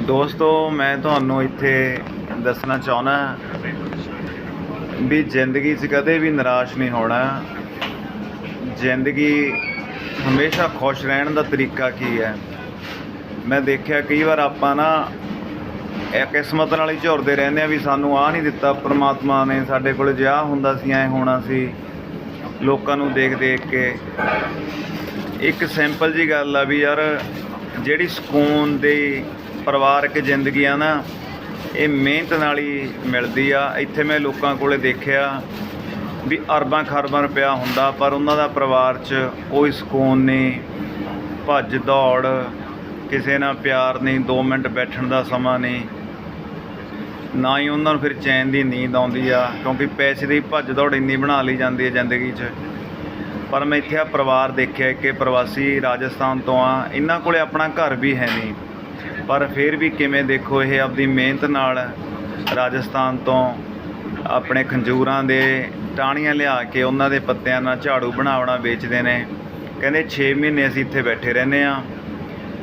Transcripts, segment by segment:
ਦੋਸਤੋ, ਮੈਂ ਤੁਹਾਨੂੰ ਇੱਥੇ ਦੱਸਣਾ ਚਾਹੁੰਦਾ ਵੀ ਜ਼ਿੰਦਗੀ 'ਚ ਕਦੇ ਵੀ ਨਿਰਾਸ਼ ਨਹੀਂ ਹੋਣਾ। ਜ਼ਿੰਦਗੀ ਹਮੇਸ਼ਾ ਖੁਸ਼ ਰਹਿਣ ਦਾ ਤਰੀਕਾ ਕੀ ਹੈ? ਮੈਂ ਦੇਖਿਆ ਕਈ ਵਾਰ ਆਪਾਂ ਨਾ ਇਹ ਕਿਸਮਤ ਨਾਲ ਹੀ ਝੁਰਦੇ ਰਹਿੰਦੇ ਆ ਵੀ ਸਾਨੂੰ ਆ ਨਹੀਂ ਦਿੱਤਾ ਪ੍ਰਮਾਤਮਾ ਨੇ, ਸਾਡੇ ਕੋਲ ਜੇ ਹੁੰਦਾ ਸੀ, ਐ ਹੋਣਾ ਸੀ। ਲੋਕਾਂ ਨੂੰ ਦੇਖ ਦੇਖ ਕੇ। ਇੱਕ ਸਿੰਪਲ ਜੀ ਗੱਲ ਆ ਵੀ ਯਾਰ ਜਿਹੜੀ ਸਕੂਨ ਦੀ ਪਰਿਵਾਰਕ ਜ਼ਿੰਦਗੀ ਆ ਨਾ, ਇਹ ਮਿਹਨਤ ਨਾਲ ਹੀ ਮਿਲਦੀ ਆ। ਇੱਥੇ ਮੈਂ ਲੋਕਾਂ ਕੋਲੇ ਦੇਖਿਆ ਵੀ ਅਰਬਾਂ ਖਰਬਾਂ ਰੁਪਇਆ ਹੁੰਦਾ, ਪਰ ਉਹਨਾਂ ਦਾ ਪਰਿਵਾਰ 'ਚ ਕੋਈ ਸਕੂਨ ਨਹੀਂ। ਭੱਜ ਦੌੜ, ਕਿਸੇ ਨਾਲ ਪਿਆਰ ਨਹੀਂ 2 ਮਿੰਟ ਬੈਠਣ ਦਾ ਸਮਾਂ ਨਹੀਂ। ਨਾ ਹੀ ਉਹਨਾਂ ਨੂੰ ਫਿਰ ਚੈਨ ਦੀ ਨੀਂਦ ਆਉਂਦੀ ਆ, ਕਿਉਂਕਿ ਪੈਸੇ ਦੀ ਭੱਜ ਦੌੜ ਇੰਨੀ ਬਣਾ ਲਈ ਜਾਂਦੀ ਹੈ ਜ਼ਿੰਦਗੀ 'ਚ। ਪਰ ਮੈਂ ਇੱਥੇ ਆ ਪਰਿਵਾਰ ਦੇਖਿਆ ਕਿ ਪ੍ਰਵਾਸੀ ਰਾਜਸਥਾਨ ਤੋਂ ਆ, ਇਹਨਾਂ ਕੋਲੇ ਆਪਣਾ ਘਰ ਵੀ ਹੈ ਨਹੀਂ। ਪਰ ਫਿਰ ਵੀ ਕਿਵੇਂ ਦੇਖੋ ਇਹ ਆਪਦੀ ਮਿਹਨਤ ਨਾਲ ਰਾਜਸਥਾਨ ਤੋਂ ਆਪਣੇ ਖੰਜੂਰਾਂ ਦੇ ਟਾਹਣੀਆਂ ਲਿਆ ਕੇ ਉਹਨਾਂ ਦੇ ਪੱਤਿਆਂ ਨਾਲ ਝਾੜੂ ਬਣਾਉਣਾ ਵੇਚਦੇ ਨੇ। ਕਹਿੰਦੇ 6 ਮਹੀਨੇ ਅਸੀਂ ਇੱਥੇ ਬੈਠੇ ਰਹਿੰਦੇ ਆ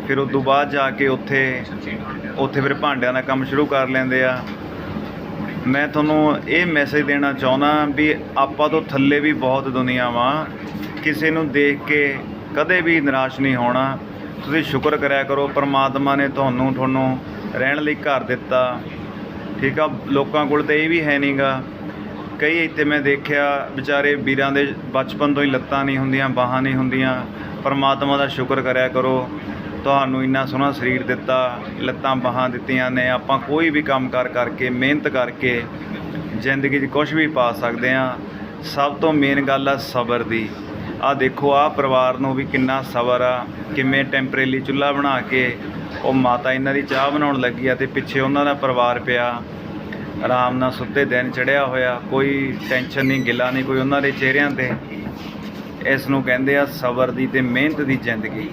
ਫਿਰ ਉਸ ਤੋਂ ਬਾਅਦ ਜਾ ਕੇ ਉੱਥੇ ਉੱਥੇ ਫਿਰ ਭਾਂਡਿਆਂ ਦਾ ਕੰਮ ਸ਼ੁਰੂ ਕਰ ਲੈਂਦੇ ਆ। ਮੈਂ ਤੁਹਾਨੂੰ ਇਹ ਮੈਸੇਜ ਦੇਣਾ ਚਾਹੁੰਦਾ ਵੀ ਆਪਾਂ ਤੋਂ ਥੱਲੇ ਵੀ ਬਹੁਤ ਦੁਨੀਆ ਵਾਂ ਕਿਸੇ ਨੂੰ ਦੇਖ ਕੇ ਕਦੇ ਵੀ ਨਿਰਾਸ਼ ਨਹੀਂ ਹੋਣਾ। ਤੁਸੀਂ ਸ਼ੁਕਰ ਕਰਿਆ ਕਰੋ, ਪਰਮਾਤਮਾ ਨੇ ਤੁਹਾਨੂੰ ਤੁਹਾਨੂੰ ਰਹਿਣ ਲਈ ਘਰ ਦਿੱਤਾ। ਠੀਕ ਆ, ਲੋਕਾਂ ਕੋਲ ਤਾਂ ਇਹ ਵੀ ਹੈ ਨਹੀਂਗਾ ਕਈ ਇੱਥੇ ਮੈਂ ਦੇਖਿਆ, ਵਿਚਾਰੇ ਵੀਰਾਂ ਦੇ ਬਚਪਨ ਤੋਂ ਹੀ ਲੱਤਾਂ ਨਹੀਂ ਹੁੰਦੀਆਂ, ਬਾਹਾਂ ਨਹੀਂ ਹੁੰਦੀਆਂ। ਪਰਮਾਤਮਾ ਦਾ ਸ਼ੁਕਰ ਕਰਿਆ ਕਰੋ, ਤੁਹਾਨੂੰ ਇੰਨਾ ਸੋਹਣਾ ਸਰੀਰ ਦਿੱਤਾ, ਲੱਤਾਂ ਬਾਹਾਂ ਦਿੱਤੀਆਂ ਨੇ। ਆਪਾਂ ਕੋਈ ਵੀ ਕੰਮ ਕਰ ਕਰਕੇ, ਮਿਹਨਤ ਕਰਕੇ ਜ਼ਿੰਦਗੀ 'ਚ ਕੁਝ ਵੀ ਪਾ ਸਕਦੇ ਆ ਸਭ ਤੋਂ ਮੇਨ ਗੱਲ ਆ ਸਬਰ ਦੀ। ਆ ਦੇਖੋ ਆ ਪਰਿਵਾਰ ਨੂੰ ਵੀ ਕਿੰਨਾ ਸਬਰ ਆ, ਕਿਵੇਂ ਟੈਂਪਰੇਰੀ ਚੁੱਲ੍ਹਾ ਬਣਾ ਕੇ ਉਹ ਮਾਤਾ ਇਹਨਾਂ ਦੀ ਚਾਹ ਬਣਾਉਣ ਲੱਗੀ ਆ ਤੇ ਪਿੱਛੇ ਉਹਨਾਂ ਦਾ ਪਰਿਵਾਰ ਪਿਆ। ਆਰਾਮ ਨਾਲ ਸੁੱਤੇ ਦਿਨ ਚੜਿਆ ਹੋਇਆ, ਕੋਈ ਟੈਨਸ਼ਨ ਨਹੀਂ, ਗਿਲਾ ਨਹੀਂ, ਕੋਈ ਉਹਨਾਂ ਦੇ ਚਿਹਰਿਆਂ ਤੇ। ਇਸ ਨੂੰ ਕਹਿੰਦੇ ਆ ਸਬਰ ਦੀ ਤੇ ਮਿਹਨਤ ਦੀ ਜ਼ਿੰਦਗੀ।